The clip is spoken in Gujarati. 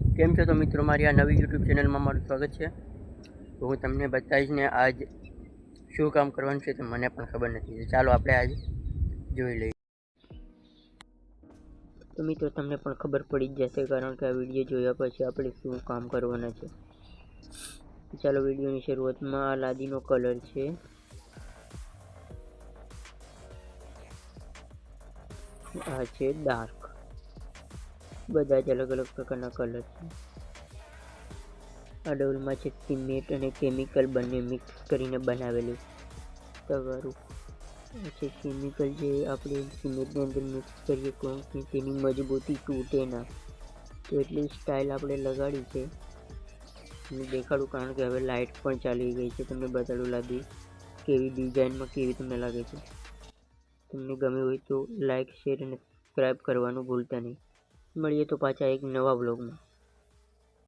કેમ છો તો મિત્રો? મારી આ નવી યુટ્યુબ ચેનલમાં મારું સ્વાગત છે. તો હું તમને બતાવીશ ને આજ શું કામ કરવાનું છે તે મને પણ ખબર નથી. ચાલો આપણે આજ જોઈ લઈએ. તો મિત્રો, તમને પણ ખબર પડી જ જશે કારણ કે આ વીડિયો જોયા પછી આપણે શું કામ કરવાના છે. ચાલો વિડીયોની શરૂઆતમાં આ લાદીનો કલર છે. આ છે ડાર્ક બધા જ અલગ અલગ પ્રકારના કલર છે. આ ડોલમાં છે સિમેન્ટ અને કેમિકલ બંને મિક્સ કરીને બનાવેલું તગારું પછી કેમિકલ જે આપણે સિમેન્ટની અંદર મિક્સ કરીએ કોણ કે તેની મજબૂતી તૂટે ના. તો એટલી સ્ટાઇલ આપણે લગાડી છે. દેખાડું કારણ કે હવે લાઇટ પણ ચાલી ગઈ છે. તમને બતાડું લાગી કેવી ડિઝાઇનમાં કેવી તમને લાગે છે. તમને ગમે હોય તો લાઇક શેર અને સબસ્ક્રાઈબ કરવાનું ભૂલતા નહીં. મળીએ તો પાછા એક નવા બ્લોગમાં